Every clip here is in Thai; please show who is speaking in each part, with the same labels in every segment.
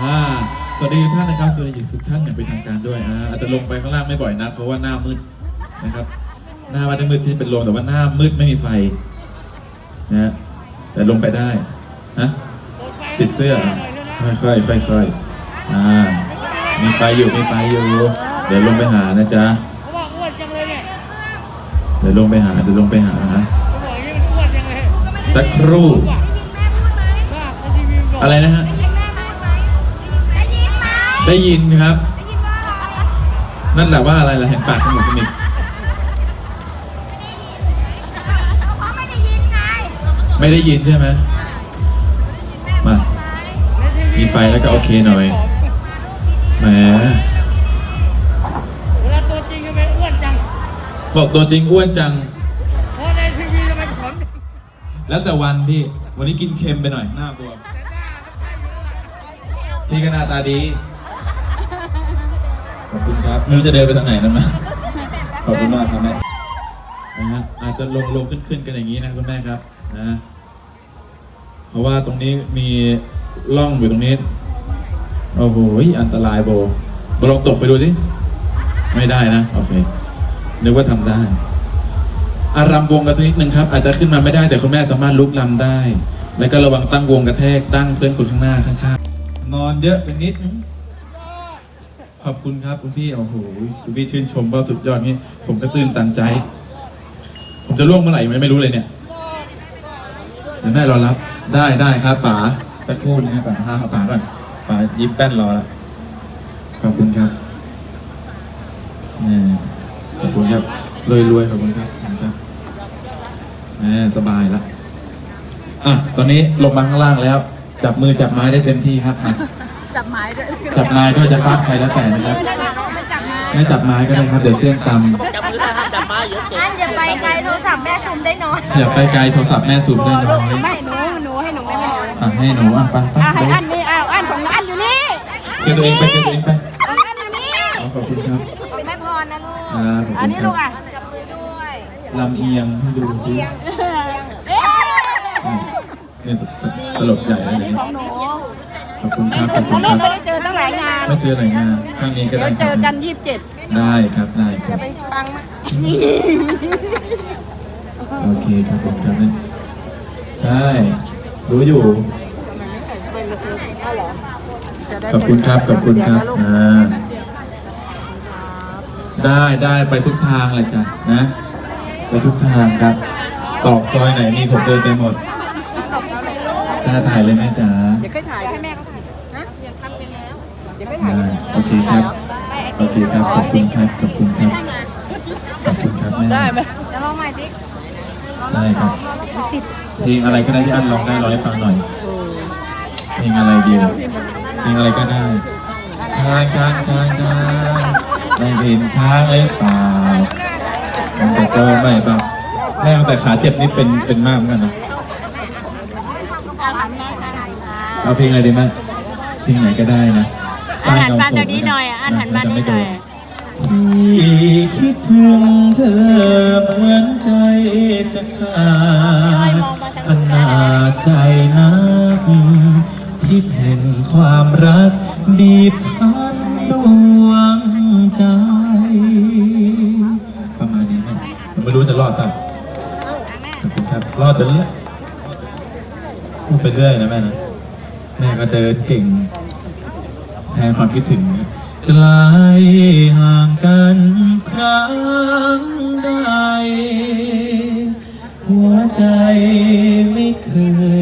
Speaker 1: อ่าสวัสดีทุกท่านนะครับสวัสดีทุกท่านอย่างเป็นทางการด้วยอ่าอาจจะลงไปข้างล่างไม่บ่อยนักเพราะว่าหน้ามืดนะครับ หน้าวัดมืดที่เป็นโรงแต่ว่าหน้ามืดไม่มีไฟนะฮะแต่ลงไปได้ฮะติดเสื้อค่อยๆค่อยๆอ่ามีไฟอยู่มีไฟอยู่ เดี๋ยวลงไปหานะจ๊ะ
Speaker 2: เดี๋
Speaker 1: ยวลงไปหาเดี๋ยวลงไปหาสักครู่
Speaker 2: อะ
Speaker 1: ไรนะฮะ ได้ยินครับ นั่นแหละว่าอะไรล่ะเห็นปากขมุกขมิบไม่ได้ยินใช่ไหมมา
Speaker 2: ในทีวี
Speaker 1: มีไฟแล้วก็โอเคหน่อยแหม
Speaker 2: เวลาตัวจริงทำไมอ้วนจัง
Speaker 1: บอกตัวจริงอ้วนจัง
Speaker 2: เพราะในทีวีทำไมผอม
Speaker 1: แล้วแต่วันพี่ วันนี้กินเค็มไปหน่อยหน้าบวม
Speaker 2: แต่หน้ามันใช่เยอะ
Speaker 1: พี่ก็หน้าตาดีขอบ ครับไม่รู้จะเดินไปทางไหนนะมาขอบคุณมากครับแม่นะฮะอาจจะลงลงขึ้นขึ้นกันอย่างนี้นะคุณแม่ครับนะเพราะว่าตรงนี้มีร่องอยู่ตรงนี้โอ้โหอันตรายโบโบลองตกไปดูดิไม่ได้นะโอเคนึกว่าทำได้อารำวงกันสักนิดนึงครับ อาจจะขึ้นมาไม่ได้แต่คุณแม่สามารถลุกลำได้ แล้วก็ระวังตั้งวงกระแทกตั้งเพื่อนคนข้างหน้าข้างๆนอนเยอะเป็นนิดนึง ขอบคุณครับคุณพี่โอ้โหคุณพี่ชื่นชมว่าสุดยอดนี่ผมก็ตื่นตันใจ ผมจะล่วงเมื่อไหร่ไม่รู้เลยเนี่ยเดี๋ยวแม่รอรับ ได้ได้ครับป๋าสักครู่นึงครับป๋าห้าป๋าก่อนป๋ายิ้มแป้นรอแล้วขอบคุณครับแหม่ขอบคุณครับรวยรวยขอบคุณครับขอบคุณครับแหมสบายละอะตอนนี้ลงมาข้างล่างแล้ว จับมือจับไม้ได้เต็มที่ครับอะ
Speaker 3: จับไม้ด้วย
Speaker 1: จับไม้ด้วยจะฟาดใครแล้วแต่นะครับ ไม่จับไม้ก็ได้ครับเดี๋ยวเสี่ยงต
Speaker 3: อันอย่าไปไกลโทรศัพท์แม่ซูมได้น้อยำ
Speaker 1: อย่าไปไกลโทรศัพท์แม่สูบได้น้อย
Speaker 3: ไม่หนูหนูให้หนูไม่ได้น้อย
Speaker 1: อะให้หนูอะไปไป
Speaker 3: อะให้
Speaker 1: ไป
Speaker 3: อันนี้อะอันของอันอยู่นี่
Speaker 1: เคือตัวเองไปเคือตัวเองไป
Speaker 3: ของอันอยู่นี่
Speaker 1: อ๋อขอบคุณครับ
Speaker 3: ของแม่พรนะลูก
Speaker 1: ครับขอบ
Speaker 3: อัน
Speaker 1: คุณ
Speaker 3: นี้
Speaker 1: ครั
Speaker 3: ลู
Speaker 1: บ
Speaker 3: กอะจับมือด้วย
Speaker 1: ลำเอียงให้ดูสิ
Speaker 3: เอ๊ะ
Speaker 1: เนี่ยตลกใหญ่เลยเดี๋ยวนี้
Speaker 3: ของหนู
Speaker 1: ขอบคุณครับขอบคุ
Speaker 3: แล้
Speaker 1: ณ
Speaker 3: ว
Speaker 1: ครับ
Speaker 3: ไม่ได้เจอตั้งหลายงาน
Speaker 1: ไม่เจอหน่อยงานข้างนี้ก็
Speaker 3: เดี๋ย
Speaker 1: ได้
Speaker 3: ว
Speaker 1: ค
Speaker 3: เจ
Speaker 1: รับ
Speaker 3: อกันยี่สิบเจ็ด
Speaker 1: ได้ครับได้ค
Speaker 3: อ
Speaker 1: รั
Speaker 3: ย่า
Speaker 1: บ
Speaker 3: ไปฟังนะ
Speaker 1: โอเคครับผมครับเนี่ยใช่ รู้อยู่ขอบคุณครับ ขอบคุณครับอ่าได้ได้ไปทุกทางเลยจ้ะนะ ไปทุกทางครับ ตอกซอยไหนมีผมเดินไปหมดกล้าถ่ายเลยไหมจ๊ะ
Speaker 3: เดี๋ยวค่อยถ่ายให้แม่ อยถ่าย
Speaker 1: ได้โอเคครับ โอเคครับ ขอบคุณครับ ขอบคุณครับ ขอบคุณครับแม่
Speaker 3: ได้ไหมจะลองใหม่สิ
Speaker 1: ได้ครับ เพลงอะไรก็ได้ที่อันร้องได้ร้องให้ฟังหน่อย เพลงอะไรดีล่ะเพลงอะไรก็ได้ ช้างช้างช้างช้างได้เห็นช้างเลยเปล่ามันแต่โตไม่เปล่าแม่ตั้งแต่ขาเจ็บนี่เป็นเป็นมากเหมือนกันนะ เอาเพลงอะไรดีมั้ยเพลงไหนก็ได้นะ
Speaker 3: อาหารปลาตัวนี้หน่อยอะอาหารปลานี้หน่อย
Speaker 1: พี่คิดถึงเธอเหมือนใจจะขาดอันนาใจนักที่แผ่นความรักบีบคั้นดวงใจ ประมาณนี้แม่ผมไม่รู้จะรอดป่ะขอบคุณครับ รอดจนแล้วพูดไปเรื่อยนะแม่นะ แม่ก็เดินเก่ง แทนความคิดถึงนะไกลห่างกันครั้งใด หัวใจไม่เค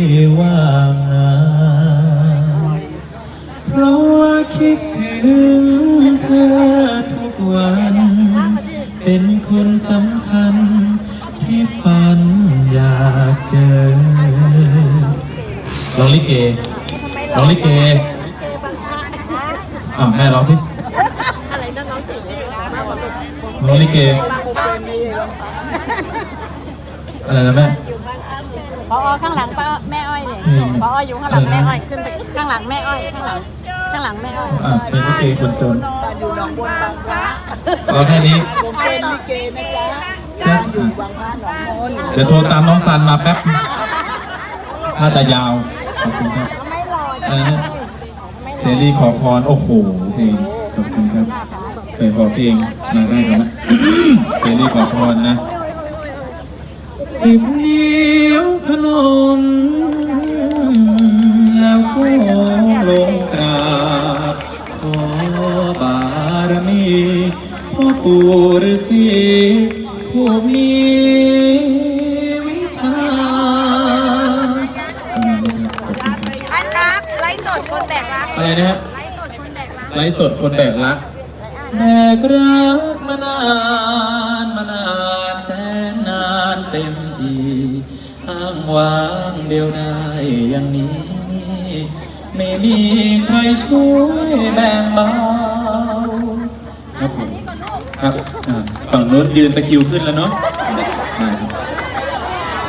Speaker 1: ยว่างงานเพราะว่าคิดถึงเธอทุกวัน เป็นคนสำคัญที่ฝันอยากเจอลองลิเกลองลิเก อ่าวแม่ร้องที่
Speaker 3: อะไรนั่นน้องจิ๋วนี่มากกว่าเป็น
Speaker 1: ร้องลิเกอะไรนะแม่
Speaker 3: พอข้างหลังป้าแม่อ้อยเนี่ย
Speaker 1: อืม
Speaker 3: พออยู่ข้างหลังแม่อ้อยขึ้นไปข้างหลังแม่อ้อยข้างหลังข้างหลังแม่อ้อย
Speaker 1: อะเป็นลิเกคนจน
Speaker 3: อยู่หนองบัวบางพระ
Speaker 1: ร้องแค่นี้
Speaker 3: ผมเป็นลิเกนะจ๊ะ
Speaker 1: จะ
Speaker 3: บางพระหนองมน
Speaker 1: เดี๋ยวโทรตามน้องซันมาแป๊บน่าจะยาวขอบคุณครับ
Speaker 3: ไม่รอ
Speaker 1: อะไรนะ แครีขอพร โอ้โห เพลง ขอบคุณครับไปขอเพลงมาได้ครับเสรีขอพรนะ สิบนิ้วพนม แล้วก็ลงกราบขอบารมีพ่อปู่ฤาษีผู้มี อะไรนะฮะ
Speaker 3: ไลฟ์สดคนแบกรัก
Speaker 1: ไลฟ์สดคนแบกรักแบกรักมานานมานานแสนนานเต็มทีอ้างว้างเดียวได้อย่างนี้ ไม่มีใครช่วยแบ่งเบาครับผมครับอ่าฝั่งนู้นยืนตะคริวขึ้นแล้วเนาะได้ครับ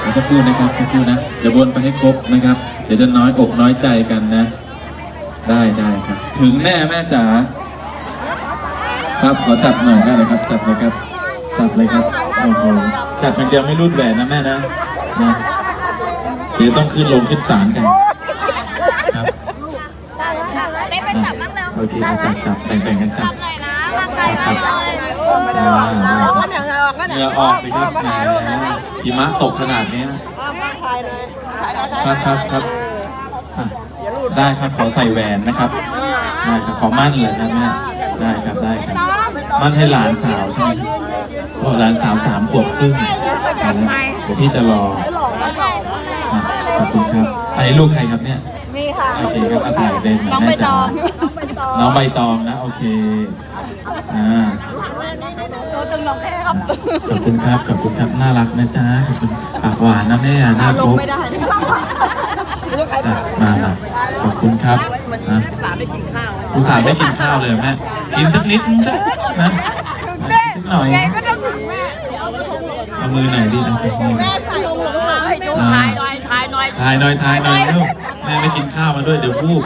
Speaker 1: เดี๋ยวสักครู่นะครับสักครู่นะเดี๋ยววนไปให้ครบนะครับ เดี๋ยวจะน้อยอกน้อยใจกันนะ ได้ได้ครับ ถึงแน่แม่จ๋าครับขอจับหน่อยได้เลยครับ จับเลยครับ จับเลยครับโอ้โหจับอย่างเดียวไม่รูดแหวนนะแม่นะนะเดี๋ยวต้องขึ้นลงขึ้นศาลกันครับ
Speaker 3: เป๊ะไปจับบ้างแล้ว
Speaker 1: โอเคเอาจับจับแบ่งๆกันจับ
Speaker 3: หน่อยนะร่างกายเราเลย
Speaker 1: อ่าเหงื่อออกไปครับแหมหิมะตกขนาดเนี้ยครับครับครับอะ ได้ครับขอใส่แหวนนะครับ ได้ครับขอมั่นเหรอครับแม่ได้ครับได้ครับ มั่นให้หลานสาวใช่ไหมครับโอ้หลานสาวสามขวบครึ่งเอาละเดี๋ยวพี่จะรออะขอบคุณครับอันนี้ลูกใครครับเนี่ย
Speaker 3: มีค่ะ
Speaker 1: โอเคครับเอาถ่ายเด่น
Speaker 3: น้องใบตอง
Speaker 1: น้องใบตองนะ โอเค อ่า
Speaker 3: ตึงลงแค่ครับ
Speaker 1: ขอบคุณครับ ขอบคุณครับ น่ารักนะจ๊ะ ขอบคุณ ปากหวานนะแม่น่าครบ
Speaker 3: ไม่ได้
Speaker 1: จ้ะมามาขอบคุณครับนะ
Speaker 3: สามไม่กินข้าว
Speaker 1: อุตส่าห์ไม่กินข้าวเลยแม่กินสักนิดนึงจ้ะนะนิดหน่อย
Speaker 3: ก็ต้องถึงแม่
Speaker 1: เอามือไหนดีนะจ๊ะมือไหน
Speaker 3: ใส่ลงลงให้ดูถ่ายหน่อยถ่ายหน่อย
Speaker 1: ทายหน่อยทายหน่อยเร็วแม่ไม่กินข้าวมาด้วยเดี๋ยวพูด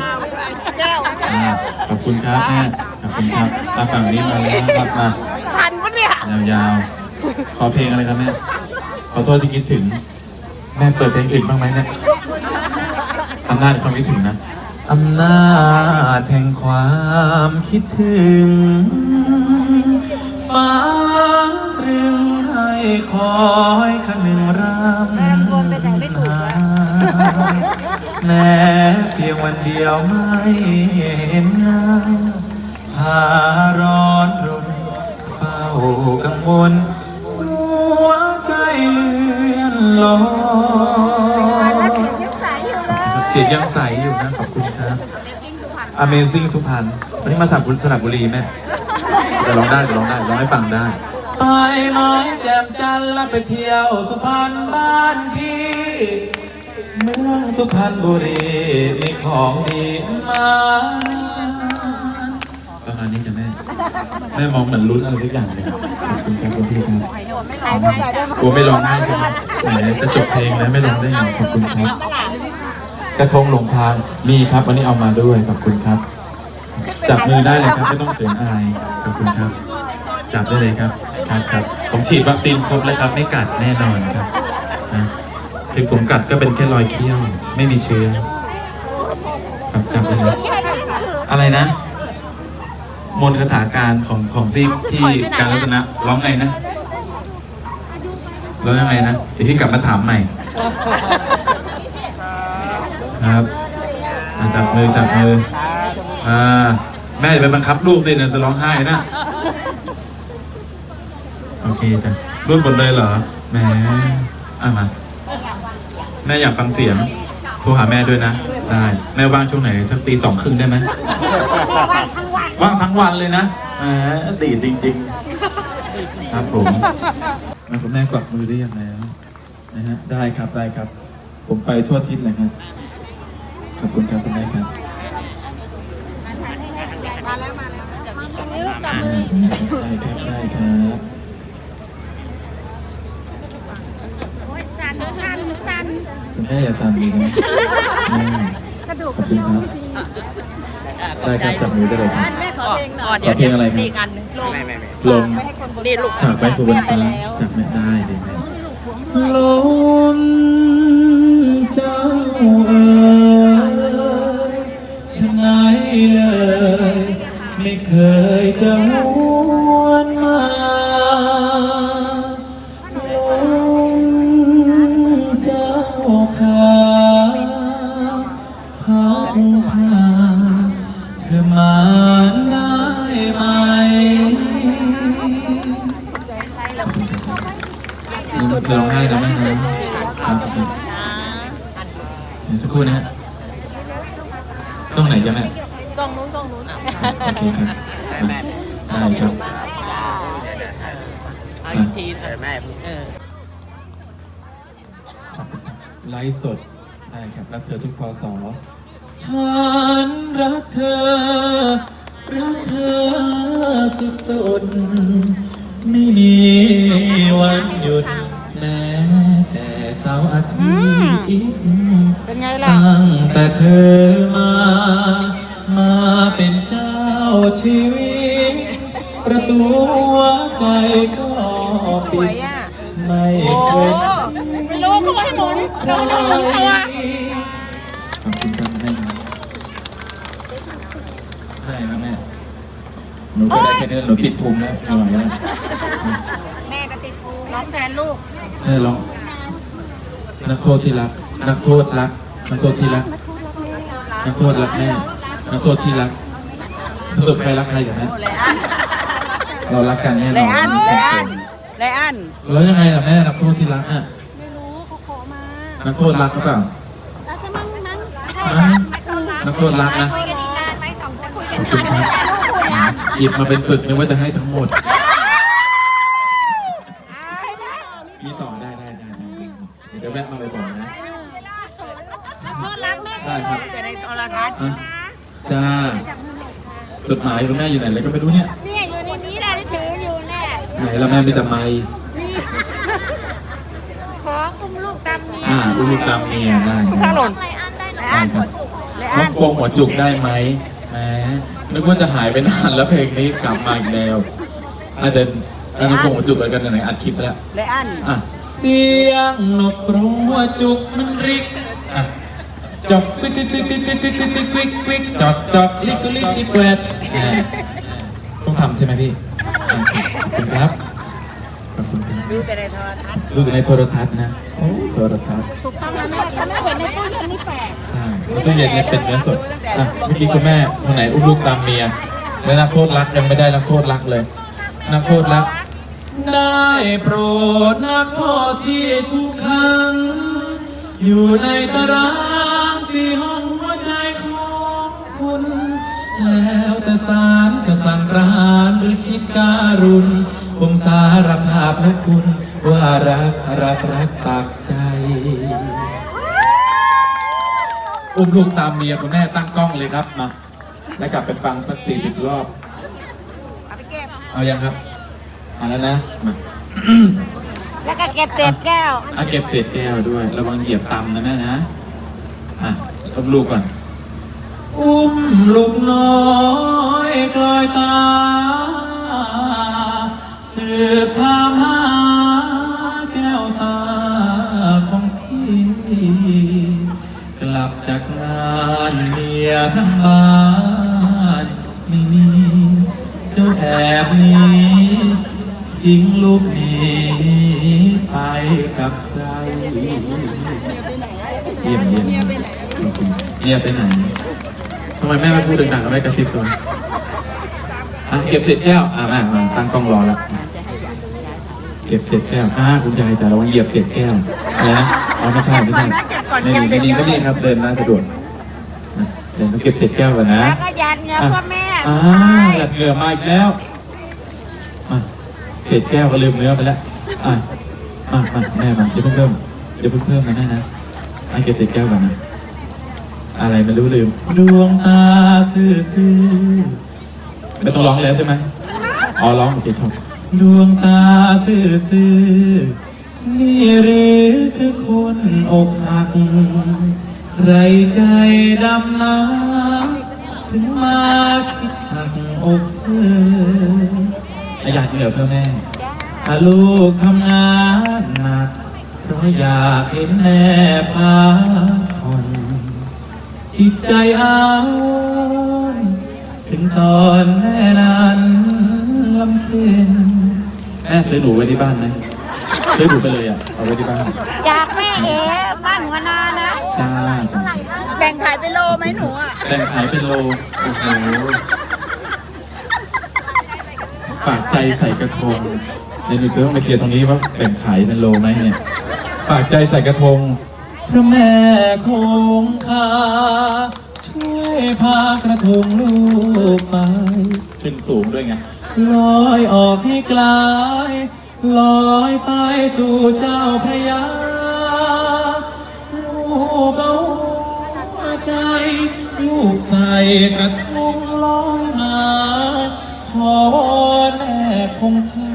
Speaker 3: แก้ว
Speaker 1: อ่าขอบคุณครับแม่ขอบคุณครับมาฝั่งนี้มาเลยนะครับมา
Speaker 3: ทันปะเนี่ย
Speaker 1: ยาวๆขอเพลงอะไรครับแม่ขอโทษที่คิดถึง แม่เปิดเพลงอื่นบ้างไหมเนี่ย อำนาจความคิดถึงนะ อำนาจแห่งความคิดถึง ฟ้าตรึงให้คอยคนึงรำ
Speaker 3: แม่กวนไปแต่งไม่ถูกแล้ว
Speaker 1: แม้เพียงวันเดียวไม่เห็นหน้าพาร้อนรนเฝ้ากังวลหัวใจเลื่อนลอย
Speaker 3: ยังใสอยู่ เลย
Speaker 1: เสียงยังใสอยู่นะ ขอบคุณครับ Amazing สุพรรณวันนี้มาสักบุรีสระบุรีแม่จะร้องได้จะร้องได้ร้องให้ฟังได้ไปไม้แจ่มจันทร์แล้วไปเที่ยวสุพรรณบ้านพี่เมืองสุพรรณบุรีมีของดีมาประมาณนี้จ้ะแม่ แม่มองเหมือนลุ้นอะไรทุกอย่างเลยขอบคุณครับคุณพี่ครับ
Speaker 3: ถ่ายรูปหน่อยได้ไหม
Speaker 1: กลัวไม่ร้องไห้ใช่ไหมแหมจะจบเพลงแล้วไม่ร้องได้ไงขอบคุณครับ กระทงหลงทางมีครับวันนี้เอามาด้วยขอบคุณครับ จับมือได้เลยครับไม่ต้องเขินอายขอบคุณครับ จับได้เลยครับครับครับผมฉีดวัคซีนครบแล้วครับ ไม่กัดแน่นอนครับนะถึงผมกัดก็เป็นแค่รอยเขี้ยว ไม่มีเชื้อครับจับได้เลยอะไรนะ มนต์คาถาการของของพี่พี่การรัตนะร้องไงนะร้องยังไงนะเดี๋ยวพี่กลับมาถามใหม่ ครับอะจับมือจับมืออ่าแม่อย่าไปบังคับลูกสินะจะร้องไห้นะ โอเคจ้ะรุ่นหมดเลยเหรอแหมอะมาแม่อยากฟังเสียงโทรหาแม่ด้วยนะ ได้แม่ว่างช่วงไหนสักตีสองครึ่งได้ไหมว่างทั้งวันเลยนะแหมดีจริง ๆ ครับผมแม่คุณแม่กวักมือได้ยังแล้วนะฮะได้ครับได้ครับ ผมไปทั่วทิศเลยครับ ขอบคุณครับคุณแม่ครับ
Speaker 3: มาแล้วมาแล้วเดี๋ยวมีจับมือ
Speaker 1: ได้ครับได้ครับ
Speaker 3: โอ้ยสั่นสั่นสั่น
Speaker 1: คุณแม่อย่าสั่นดีนะแม่ขอบคุณครับได้ครับจับมือได้เลยครับ
Speaker 3: แม่ขอเพลงหน่อย
Speaker 1: ขอเพลงอะไรครับ
Speaker 3: อีกอันหนึงลง
Speaker 1: ลม
Speaker 3: นี่ลูก
Speaker 1: ฉากไปสู่บนฟ้าจับไม่ได้เลยนะลม ไลฟ์สดได้ครับ รักเธอทุกพศฉันรักเธอ รักเธอสุดๆไม่มีวันหยุด แม้แต่เสาร์อาทิตย์
Speaker 3: เป็นไงล่ะ
Speaker 1: ตั้งแต่เธอมา มาเป็นเจ้าชีวิต ประตูหัวใจก็
Speaker 3: สว
Speaker 1: ปิ
Speaker 3: ย
Speaker 1: ด
Speaker 3: อะ
Speaker 1: ไม่
Speaker 3: โอ้
Speaker 1: เคย
Speaker 3: ให้หมุน
Speaker 1: ใคร
Speaker 3: เราต้องหมุนตัว
Speaker 1: ขอบคุณครับแม่ครับได้ครับแม่ หนูก็ได้แค่นี้หนูติดภูมิแล้วไม่ไหวแล้ว
Speaker 3: แม่ก็ติดภูร้องแทนลูก
Speaker 1: แม่ร้อง นักโทษที่รัก นักโทษรัก นักโทษที่รัก นักโทษรักแม่ นักโทษที่รักสรุปใครรักใครกันแม่เรารักกันแน่นอน
Speaker 3: ไลอันไลอันไลอัน
Speaker 1: แล้วยังไงล่ะแม่นักโทษที่รักอะ
Speaker 3: ไม่รู้เขาขอมา
Speaker 1: นักโทษรักหรือเปล่า
Speaker 3: แล้วจะมั่งมั่ง
Speaker 1: ฮะนักโทษรักนะ
Speaker 3: คุยกันอีกนานไหมสองคนคุย
Speaker 1: ข
Speaker 3: กั
Speaker 1: อนบคุณครับหยิบมาเป็นปึกนึกว่าจะให้ทั้งหมด มีต่อได้ได้ได้ได้เดี๋ยวจะแวะมาบ่อยๆนะ
Speaker 3: โทษรักแม่
Speaker 1: ได้ครับ
Speaker 3: จะได้โทรทัศน์
Speaker 1: อะจ้า จดหมายคุณแม่อยู่ไหนเลยก็ไม่รู้เนี่ย
Speaker 3: เนี่ยอยู่ในนี้แหละที่ถืออยู่แน่
Speaker 1: ไหนละแม่มีแต่ไม้
Speaker 3: ขอคุม ลูกตามนี้
Speaker 1: อ่าอุ้ลูกตามเมียได้
Speaker 3: ถ้าหล่น
Speaker 1: ได้ครับน้องโกงหัวจุกได้ไหมแหมนึกว่าจะหายไปนานแล้วเพลงนี้กลับมาอีกแล้วอะเดินอะน้องโกงหัวจุกกันกันไหนอัดคลิปไปแล้ว
Speaker 3: ไลอัน
Speaker 1: อะเสียงนกกรงหัวจุกมันริกอะจอกกึกกึกกึกกึกกึกกึกกึกกึกกึกกึกจอกจอกลิกกลิกลิกแกวดอะต้องทำใช่ไหมพี่โอเคขอบคุณครับขอบคุณครับ
Speaker 3: ดูแต่ในโทรทัศน์
Speaker 1: ดูแต่ในโทรทัศน์นะโอ้โทรทัศน์
Speaker 3: ถูกต้องนะแม่ถ้าแม่เห็นในตู้เย็นนี่แปลก
Speaker 1: ใช่แล้วตู้เย็นเนี่ยเป็นเนื้อสดอะเมื่อกี้คุณแม่คนไหนอุ้มลูกตามเมียแล้วนักโทษรักยังไม่ได้นักโทษรักเลย นักโทษรัก ได้โปรดนักโทษที่ทุกครั้ง อยู่ในตารางสี่ห้องหัวใจของคุณ แล้วแต่ศาลจะสั่งประหารหรือคิดการุณ ผมสารภาพนะคุณ ว่ารักรักรักตักใจ อุ้มลูกตามเมียคุณแม่ตั้งกล้องเลยครับมา แล้วกลับไปฟังสักสี่สิบรอบ
Speaker 3: เอาไปเก็บ
Speaker 1: เอายังครับมาแล้วนะมา
Speaker 3: แล้วก็เก็บเศษแก้ว
Speaker 1: อะเก็บเศษแก้วด้วย ระวังเหยียบตำนะแม่นะอะอุ้มลูกก่อน อุ้มลูกน้อยกลอยตาสื บถามหาแก้วตาของพี่ กลับจากงานเมียทั้งบ้านไม่มี เจ้าแอบนี้ทิ้งลูกนี้ไปกับใครเยี่ยมเยี่ยมเมียไปไหนเมียไปไหนทำไมแม่ไม่พูดดังๆกับแม่กระซิบตัวอะเก็บเสร็จแก้ว อะแม่มาตั้งกล้องรอแล้ว เก็บเสร็จแก้วอ่าคุณยายจ๋าระวังเหยียบเศษแก้วอะไรนะอ๋อไม่ใช่ไม่ใช่ไม่ดีไม่ดีก็ดีครับ เดินหน้าสะดวกนะเดินต้องเก็บเศษแก้วก่อนนะ
Speaker 3: แล้วก็ยันเงินพ่อแม่
Speaker 1: อ่าหยัดเหงื่อมาอีกแล้วอะเศษแก้วก็ลืมเนื้อไปแล้วอะอะมาแม่มาเดี๋ยวเพิ่งเพิ่มเดี๋ยวเพิ่งเพิ่มนะแม่นะอะเก็บเศษแก้วก่อนนะอะไรไม่รู้ลืมดวงตาซื่อซื่อๆไม่ต้องร้องแล้วใช่ไหมอ๋อร้องโอเคชอบ ดวงตาซื่อซื่อๆนี่หรือคือคนอกหัก ใครใจดำน้ำถึงมาคิดหักอกเธออยากเหนื่อยเพื่อแม่ถ้าลูกทำงานหนัก เพราะอยากเห็นแม่พักผ่อนจจิตใจอ้าวถึงตอนแม่นั้นลำเค็น แม่ซื้อหนูไว้ที่บ้านนะซื้อหนูไปเลยอะเอาไว้ที่บ้าน
Speaker 3: อยากแม่เอ๋บ้านหัวนานะ
Speaker 1: จ้า
Speaker 3: แบ่งขายเป็นโลไหมหนูอะ
Speaker 1: แต่งขายเป็นโลโอ้โหฝากใจใส่กระทงเดี๋ยวหนูจะต้องมาเคลียร์ตรงนี้ว่าแบ่งขายเป็นโลไหมเนี่ย ฝากใจใส่กระทงพระแม่คงคาช่วยพากระทงลูกไปขึ้นสูงด้วยไง ลอยออกให้ไกลลอยไปสู่เจ้าพระยาลูกเอาหัวใจ ลูกใส่กระทงลอยมาขอวอนแม่คงคา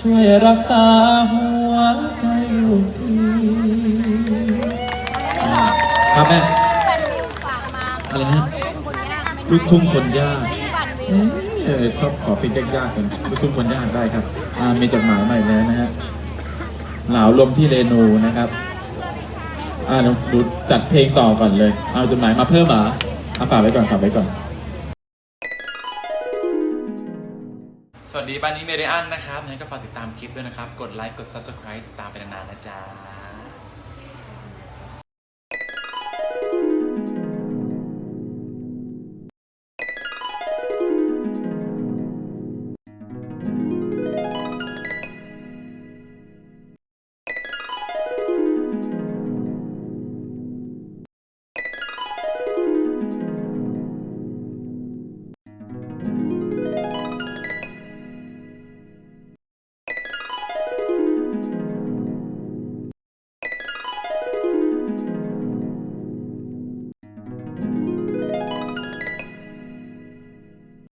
Speaker 1: ช่วยรักษาหัวใจลูกทีครับแม่อะไรนะลูกทุ่งคนยากเอ๊ะ ชอบขอเพลงยากๆกันลูกทุ่งคนยากได้ครับอ่ามีจดหมายใหม่แล้วนะฮะเหลาลมที่เรนูนะครับอ่าดูจัดเพลงต่อก่อนเลย เอาจดหมายมาเพิ่มเหรอเอาฝากไว้ก่อนฝากไว้ก่อน สวัสดีบ้านนี้เมเดอันนะครับงั้นก็ฝากติดตามคลิปด้วยนะครับ กดไลค์ กด subscribe ติดตามไปนานๆนะจ๊ะ